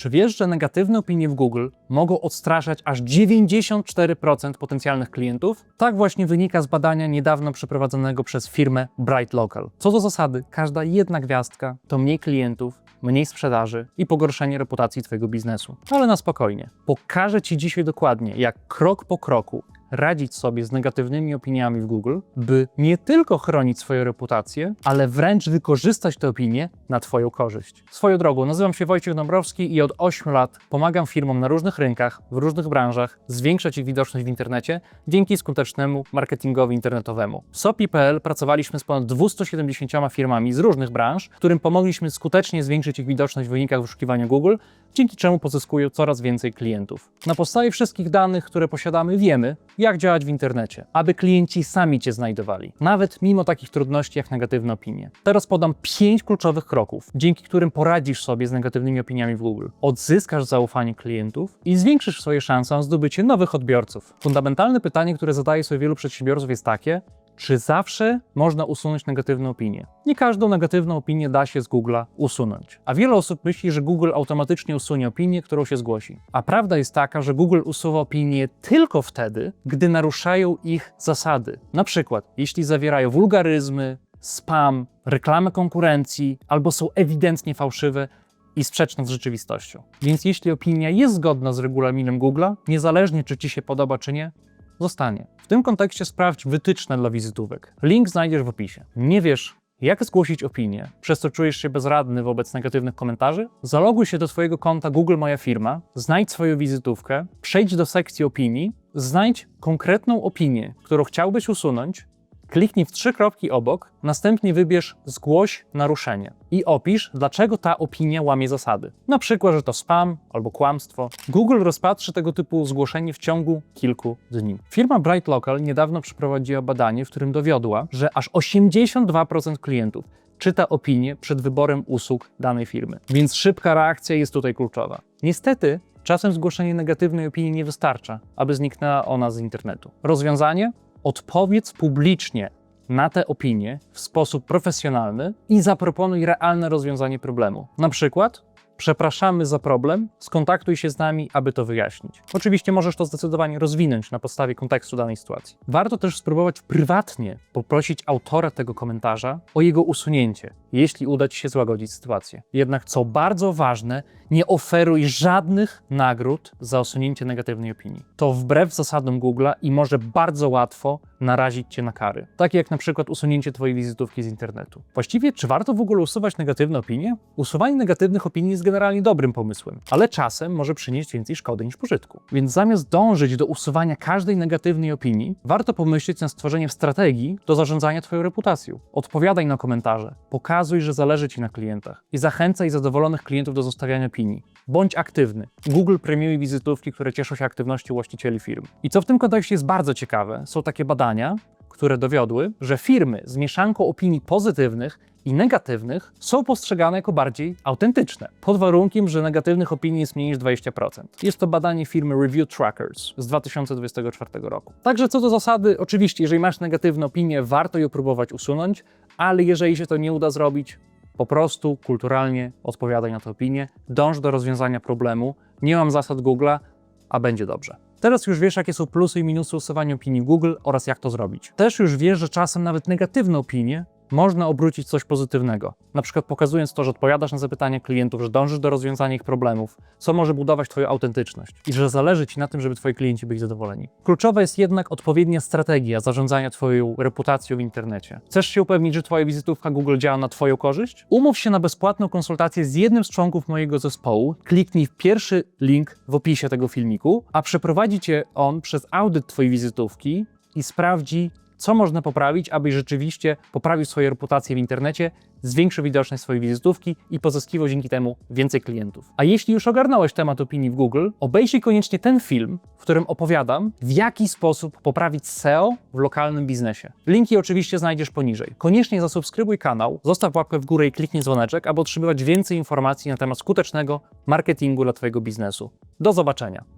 Czy wiesz, że negatywne opinie w Google mogą odstraszać aż 94% potencjalnych klientów? Tak właśnie wynika z badania niedawno przeprowadzonego przez firmę Bright Local. Co do zasady, każda jedna gwiazdka to mniej klientów, mniej sprzedaży i pogorszenie reputacji Twojego biznesu. Ale na spokojnie. Pokażę Ci dzisiaj dokładnie, jak krok po kroku radzić sobie z negatywnymi opiniami w Google, by nie tylko chronić swoją reputację, ale wręcz wykorzystać te opinie na Twoją korzyść. Swoją drogą, nazywam się Wojciech Dąbrowski i od 8 lat pomagam firmom na różnych rynkach, w różnych branżach zwiększać ich widoczność w internecie dzięki skutecznemu marketingowi internetowemu. W SOPI.pl pracowaliśmy z ponad 270 firmami z różnych branż, którym pomogliśmy skutecznie zwiększyć ich widoczność w wynikach wyszukiwania Google, dzięki czemu pozyskują coraz więcej klientów. Na podstawie wszystkich danych, które posiadamy, wiemy, jak działać w internecie, aby klienci sami Cię znajdowali, nawet mimo takich trudności jak negatywne opinie. Teraz podam pięć kluczowych kroków, dzięki którym poradzisz sobie z negatywnymi opiniami w Google, odzyskasz zaufanie klientów i zwiększysz swoje szanse na zdobycie nowych odbiorców. Fundamentalne pytanie, które zadaje sobie wielu przedsiębiorców jest takie, czy zawsze można usunąć negatywne opinie? Nie każdą negatywną opinię da się z Google'a usunąć. A wiele osób myśli, że Google automatycznie usunie opinię, którą się zgłosi. A prawda jest taka, że Google usuwa opinie tylko wtedy, gdy naruszają ich zasady. Na przykład, jeśli zawierają wulgaryzmy, spam, reklamę konkurencji albo są ewidentnie fałszywe i sprzeczne z rzeczywistością. Więc jeśli opinia jest zgodna z regulaminem Google'a, niezależnie czy Ci się podoba czy nie, zostanie. W tym kontekście sprawdź wytyczne dla wizytówek. Link znajdziesz w opisie. Nie wiesz, jak zgłosić opinię, przez co czujesz się bezradny wobec negatywnych komentarzy? Zaloguj się do Twojego konta Google Moja Firma, znajdź swoją wizytówkę, przejdź do sekcji opinii, znajdź konkretną opinię, którą chciałbyś usunąć, kliknij w trzy kropki obok, następnie wybierz zgłoś naruszenie i opisz, dlaczego ta opinia łamie zasady. Na przykład, że to spam albo kłamstwo. Google rozpatrzy tego typu zgłoszenie w ciągu kilku dni. Firma Bright Local niedawno przeprowadziła badanie, w którym dowiodła, że aż 82% klientów czyta opinię przed wyborem usług danej firmy. Więc szybka reakcja jest tutaj kluczowa. Niestety, czasem zgłoszenie negatywnej opinii nie wystarcza, aby zniknęła ona z internetu. Rozwiązanie? Odpowiedz publicznie na te opinie w sposób profesjonalny i zaproponuj realne rozwiązanie problemu. Na przykład, przepraszamy za problem, skontaktuj się z nami, aby to wyjaśnić. Oczywiście możesz to zdecydowanie rozwinąć na podstawie kontekstu danej sytuacji. Warto też spróbować prywatnie poprosić autora tego komentarza o jego usunięcie, jeśli uda Ci się złagodzić sytuację. Jednak co bardzo ważne, nie oferuj żadnych nagród za usunięcie negatywnej opinii. To wbrew zasadom Google'a i może bardzo łatwo narazić Cię na kary. Takie jak na przykład usunięcie Twojej wizytówki z internetu. Właściwie, czy warto w ogóle usuwać negatywne opinie? Usuwanie negatywnych opinii jest generalnie dobrym pomysłem, ale czasem może przynieść więcej szkody niż pożytku. Więc zamiast dążyć do usuwania każdej negatywnej opinii, warto pomyśleć nad stworzeniem strategii do zarządzania Twoją reputacją. Odpowiadaj na komentarze, pokazuj, że zależy Ci na klientach i zachęcaj zadowolonych klientów do zostawiania opinii. Bądź aktywny. Google premiuje wizytówki, które cieszą się aktywnością właścicieli firm. I co w tym kontekście jest bardzo ciekawe, są takie badania, które dowiodły, że firmy z mieszanką opinii pozytywnych i negatywnych są postrzegane jako bardziej autentyczne, pod warunkiem, że negatywnych opinii jest mniej niż 20%. Jest to badanie firmy Review Trackers z 2024 roku. Także co do zasady, oczywiście, jeżeli masz negatywne opinie, warto je próbować usunąć, ale jeżeli się to nie uda zrobić, po prostu kulturalnie odpowiadaj na tę opinię, dąż do rozwiązania problemu. Nie mam zasad Google'a, a będzie dobrze. Teraz już wiesz, jakie są plusy i minusy usuwania opinii Google oraz jak to zrobić. Też już wiesz, że czasem nawet negatywne opinie można obrócić coś pozytywnego. Na przykład pokazując to, że odpowiadasz na zapytania klientów, że dążysz do rozwiązania ich problemów, co może budować Twoją autentyczność i że zależy Ci na tym, żeby Twoi klienci byli zadowoleni. Kluczowa jest jednak odpowiednia strategia zarządzania Twoją reputacją w internecie. Chcesz się upewnić, że Twoja wizytówka Google działa na Twoją korzyść? Umów się na bezpłatną konsultację z jednym z członków mojego zespołu. Kliknij w pierwszy link w opisie tego filmiku, a przeprowadzi Cię on przez audyt Twojej wizytówki i sprawdzi, co można poprawić, abyś rzeczywiście poprawił swoją reputację w internecie, zwiększył widoczność swojej wizytówki i pozyskiwał dzięki temu więcej klientów. A jeśli już ogarnąłeś temat opinii w Google, obejrzyj koniecznie ten film, w którym opowiadam, w jaki sposób poprawić SEO w lokalnym biznesie. Linki oczywiście znajdziesz poniżej. Koniecznie zasubskrybuj kanał, zostaw łapkę w górę i kliknij dzwoneczek, aby otrzymywać więcej informacji na temat skutecznego marketingu dla Twojego biznesu. Do zobaczenia.